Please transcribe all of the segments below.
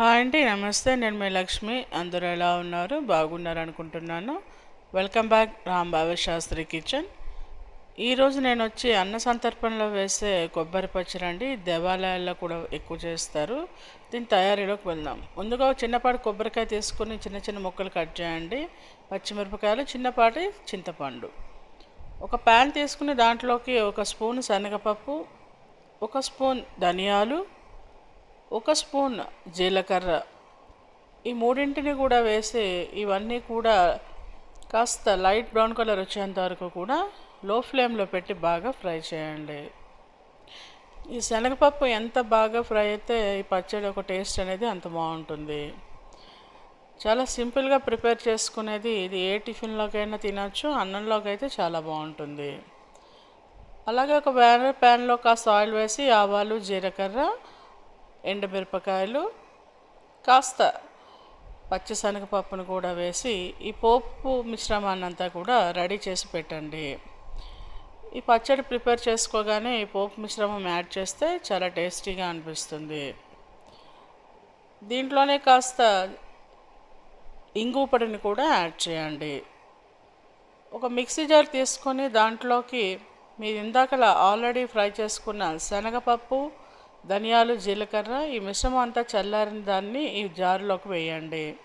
Hi అండి నమస్తే. నేను మీ లక్ష్మి. అందరూ ఎలా ఉన్నారు? బాగున్నారు అనుకుంటున్నాను welcome back Rambabu Shastri kitchen. ఈరోజు నేను వచ్చి అన్న సంతర్పణలో వేసే కొబ్బరి పచ్చడి అండి. దేవాలయాల్లో కూడా ఎక్కువ చేస్తారు. దీని తయారీలోకి వెళ్దాం. ముందుగా చిన్నపాటి కొబ్బరికాయ తీసుకుని చిన్న చిన్న ముక్కలు కట్ చేయండి. పచ్చిమిరపకాయలు చిన్నపాటి చింతపండు. ఒక ప్యాన్ తీసుకుని దాంట్లోకి ఒక స్పూన్ శనగపప్పు ఒక స్పూన్ ధనియాలు ఒక స్పూన్ జీలకర్ర. ఈ మూడింటిని కూడా వేసి ఇవన్నీ కూడా కాస్త లైట్ బ్రౌన్ కలర్ వచ్చేంత వరకు కూడా లో ఫ్లేమ్లో పెట్టి బాగా ఫ్రై చేయండి. ఈ శనగపప్పు ఎంత బాగా ఫ్రై అయితే ఈ పచ్చడి ఒక టేస్ట్ అనేది అంత బాగుంటుంది. చాలా సింపుల్గా ప్రిపేర్ చేసుకునేది ఇది ఏ టిఫిన్లోకైనా తినచ్చు అన్నంలోకి అయితే చాలా బాగుంటుంది. అలాగే ఒక వేరే ప్యాన్లో కాస్త ఆయిల్ వేసి ఆవాలు జీలకర్ర ఎండుమిరపకాయలు కాస్త పచ్చిశనగపప్పును కూడా వేసి ఈ పోపు మిశ్రమాన్ని అంతా కూడా రెడీ చేసి పెట్టండి. ఈ పచ్చడి ప్రిపేర్ చేసుకోగానే ఈ పోపు మిశ్రమం యాడ్ చేస్తే చాలా టేస్టీగా అనిపిస్తుంది. దీంట్లోనే కాస్త ఇంగు పొడిని కూడా యాడ్ చేయండి. ఒక మిక్సీ జార్ తీసుకొని దాంట్లోకి మీరు ఇందాకలా ఆల్రెడీ ఫ్రై చేసుకున్న శనగపప్పు ధనియాలు జీలకర్ర ఈ మిశ్రమం అంతా చల్లారిన దాన్ని ఈ జారులోకి వేయండి.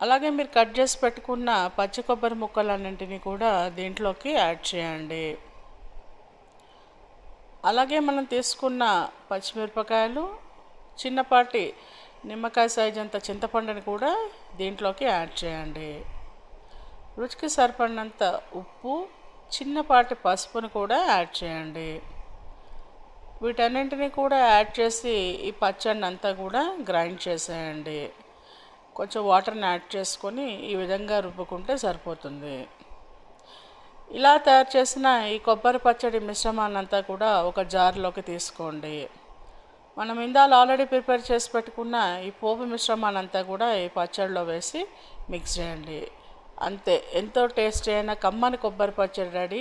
అలాగే మీరు కట్ చేసి పెట్టుకున్న పచ్చి కొబ్బరి ముక్కలన్నింటినీ కూడా దీంట్లోకి యాడ్ చేయండి. అలాగే మనం తీసుకున్న పచ్చిమిరపకాయలు చిన్నపాటి నిమ్మకాయ సైజ్ అంత చింతపండుని కూడా దీంట్లోకి యాడ్ చేయండి. రుచికి సరిపడినంత ఉప్పు చిన్నపాటి పసుపుని కూడా యాడ్ చేయండి. వీటన్నింటినీ కూడా యాడ్ చేసి ఈ పచ్చడిని అంతా కూడా గ్రైండ్ చేసేయండి. కొంచెం వాటర్ని యాడ్ చేసుకొని ఈ విధంగా రుబ్బుకుంటే సరిపోతుంది. ఇలా తయారు చేసిన ఈ కొబ్బరి పచ్చడి మిశ్రమాన్ని అంతా కూడా ఒక జార్లోకి తీసుకోండి. మనం ఇందాలు ఆల్రెడీ ప్రిపేర్ చేసి పెట్టుకున్న ఈ పోపు మిశ్రమాన్ని అంతా కూడా ఈ పచ్చడిలో వేసి మిక్స్ చేయండి. అంతే ఎంతో టేస్టీ అయిన కమ్మని కొబ్బరి పచ్చడి రెడీ.